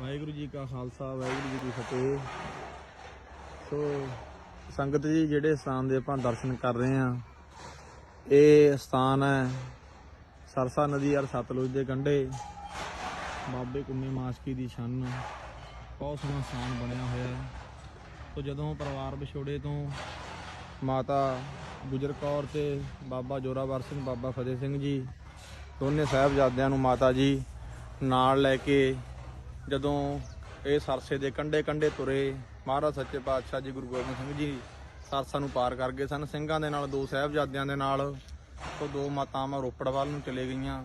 ਵਾਹਿਗੁਰੂ ਜੀ ਕਾ ਖਾਲਸਾ, ਵਾਹਿਗੁਰੂ ਜੀ ਕੀ ਫਤਿਹ। ਸੋ ਸੰਗਤ ਜੀ, ਜਿਹੜੇ ਸਥਾਨ ਦੇ ਆਪਾਂ ਦਰਸ਼ਨ ਕਰ ਰਹੇ ਹਾਂ, ਇਹ ਸਥਾਨ ਹੈ ਸਰਸਾ ਨਦੀ ਔਰ ਸਤਲੁਜ ਦੇ ਕੰਢੇ। ਬਾਬੇ ਕੁੰਨੇ ਮਾਸਕੀ ਦੀ ਛੰਨ, ਬਹੁਤ ਸੋਹਣਾ ਸਥਾਨ ਬਣਿਆ ਹੋਇਆ ਹੈ। ਸੋ ਜਦੋਂ ਪਰਿਵਾਰ ਵਿਛੋੜੇ ਤੋਂ ਮਾਤਾ ਗੁਜਰ ਕੌਰ ਤੇ ਬਾਬਾ ਜੋਰਾਵਰ ਸਿੰਘ, ਬਾਬਾ ਫਤਿਹ ਸਿੰਘ ਜੀ, ਦੋਨੇ ਸਾਹਿਬਜ਼ਾਦਿਆਂ ਨੂੰ ਮਾਤਾ ਜੀ ਨਾਲ ਲੈ ਕੇ ਜਦੋਂ ਇਹ ਸਰਸੇ ਦੇ ਕੰਢੇ ਕੰਢੇ ਤੁਰੇ, ਮਹਾਰਾਜ ਸੱਚੇ ਪਾਤਸ਼ਾਹ ਜੀ ਗੁਰੂ ਗੋਬਿੰਦ ਸਿੰਘ ਜੀ ਸਰਸਾ ਨੂੰ ਪਾਰ ਕਰ ਗਏ ਸਨ। ਸਿੰਘਾਂ ਦੇ ਨਾਲ, ਦੋ ਸਾਹਿਬਜ਼ਾਦਿਆਂ ਦੇ ਨਾਲ ਉਹ ਦੋ ਮਾਤਾਵਾਂ ਰੋਪੜ ਵੱਲ ਨੂੰ ਚਲੇ ਗਈਆਂ।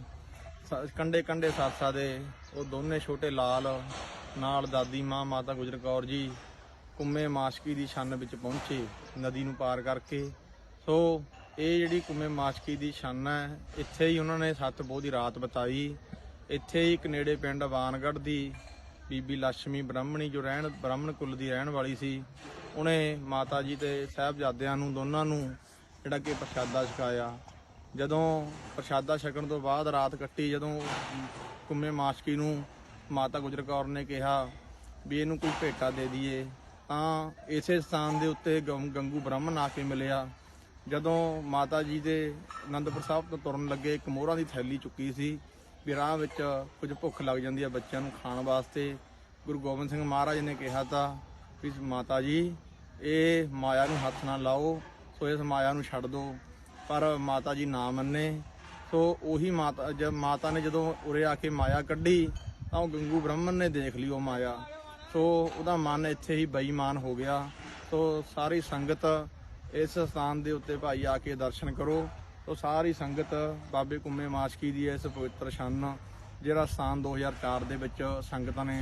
ਸ- ਕੰਢੇ ਕੰਢੇ ਸਰਸਾ ਦੇ, ਉਹ ਦੋਨੇ ਛੋਟੇ ਲਾਲ, ਨਾਲ ਦਾਦੀ ਮਾਂ ਮਾਤਾ ਗੁਜਰ ਕੌਰ ਜੀ ਕੁੰਮੇ ਮਾਸ਼ਕੀ ਦੀ ਛੰਨ ਵਿੱਚ ਪਹੁੰਚੇ, ਨਦੀ ਨੂੰ ਪਾਰ ਕਰਕੇ। ਸੋ ਇਹ ਜਿਹੜੀ ਕੁੰਮੇ ਮਾਸ਼ਕੀ ਦੀ ਛੰਨ ਹੈ, ਇੱਥੇ ਹੀ ਉਹਨਾਂ ਨੇ ਸੱਤ ਬੋਹ ਦੀ ਰਾਤ ਬਿਤਾਈ। ਇੱਥੇ ਹੀ ਇੱਕ ਨੇੜੇ ਪਿੰਡ ਵਾਨਗੜ੍ਹ ਦੀ ਬੀਬੀ ਲక్ష్ਮੀ ਬ੍ਰਾਹਮਣੀ ਜੋ ਰਹਿਣ, ਬ੍ਰਾਹਮਣ ਕੁੱਲ ਦੀ ਰਹਿਣ ਵਾਲੀ ਸੀ, ਉਹਨੇ ਮਾਤਾ ਜੀ ਤੇ ਸਾਹਿਬਜ਼ਾਦਿਆਂ ਨੂੰ, ਦੋਨਾਂ ਨੂੰ ਜਿਹੜਾ ਕਿ ਪ੍ਰਸ਼ਾਦਾ ਛਕਾਇਆ। ਜਦੋਂ ਪ੍ਰਸ਼ਾਦਾ ਛਕਣ ਤੋਂ ਬਾਅਦ ਰਾਤ ਕੱਟੀ, ਜਦੋਂ ਕੁੰਮੇ ਮਾਸ਼ਕੀ ਨੂੰ ਮਾਤਾ ਗੁਜਰ ਕੌਰ ਨੇ ਕਿਹਾ ਵੀ ਇਹਨੂੰ ਕੋਈ ਭੇਟਾ ਦੇ ਦਈਏ, ਤਾਂ ਇਸੇ ਸਥਾਨ ਦੇ ਉੱਤੇ ਗੰਗੂ ਬ੍ਰਾਹਮਣ ਆ ਕੇ ਮਿਲਿਆ। ਜਦੋਂ ਮਾਤਾ ਜੀ ਦੇ ਅਨੰਦਪੁਰ ਸਾਹਿਬ ਤੋਂ ਤੁਰਨ ਲੱਗੇ, ਇੱਕ ਮੋਹਰਾਂ ਦੀ ਥੈਲੀ ਚੁੱਕੀ ਸੀ ਵੀ ਰਾਹ ਵਿੱਚ ਕੁਝ ਭੁੱਖ ਲੱਗ ਜਾਂਦੀ ਹੈ ਬੱਚਿਆਂ ਨੂੰ ਖਾਣ ਵਾਸਤੇ। ਗੁਰੂ ਗੋਬਿੰਦ ਸਿੰਘ ਮਹਾਰਾਜ ਨੇ ਕਿਹਾ ਤਾਂ ਵੀ ਮਾਤਾ ਜੀ, ਇਹ ਮਾਇਆ ਨੂੰ ਹੱਥ ਨਾ ਲਾਓ, ਸੋ ਇਸ ਮਾਇਆ ਨੂੰ ਛੱਡ ਦਿਓ ਪਰ ਮਾਤਾ ਜੀ ਨਾ ਮੰਨੇ। ਸੋ ਉਹੀ ਮਾਤਾ ਜਦ ਮਾਤਾ ਨੇ ਜਦੋਂ ਉਰੇ ਆ ਕੇ ਮਾਇਆ ਕੱਢੀ, ਤਾਂ ਉਹ ਗੰਗੂ ਬ੍ਰਾਹਮਣ ਨੇ ਦੇਖ ਲਈ ਉਹ ਮਾਇਆ। ਸੋ ਉਹਦਾ ਮਨ ਇੱਥੇ ਹੀ ਬੇਈਮਾਨ ਹੋ ਗਿਆ। ਸੋ ਸਾਰੀ ਸੰਗਤ ਇਸ ਸਥਾਨ ਦੇ ਉੱਤੇ ਭਾਈ ਆ ਕੇ ਦਰਸ਼ਨ ਕਰੋ। ਸੋ ਸਾਰੀ ਸੰਗਤ ਬਾਬੇ ਕੁੰਮੇ ਮਾਸ਼ਕੀ ਦੀ ਇਸ ਪਵਿੱਤਰ ਛੰਨ ਜਿਹੜਾ ਸਥਾਨ 2004 ਦੇ ਵਿੱਚ ਸੰਗਤਾਂ ਨੇ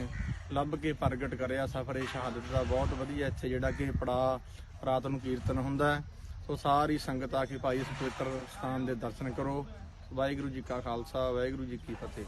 ਲੱਭ ਕੇ ਪ੍ਰਗਟ ਕਰਿਆ ਸਫਰੇ ਸ਼ਹਾਦਤ ਦਾ ਬਹੁਤ ਵਧੀਆ ਇੱਥੇ ਜਿਹੜਾ ਕਿ ਪੜਾ ਰਾਤ ਨੂੰ ਕੀਰਤਨ ਹੁੰਦਾ ਸੋ ਸਾਰੀ ਸੰਗਤ ਆ ਕੇ ਭਾਈ ਇਸ ਪਵਿੱਤਰ ਸਥਾਨ ਦੇ ਦਰਸ਼ਨ ਕਰੋ। ਵਾਹਿਗੁਰੂ ਜੀ ਕਾ ਖਾਲਸਾ, ਵਾਹਿਗੁਰੂ ਜੀ ਕੀ ਫਤਿਹ।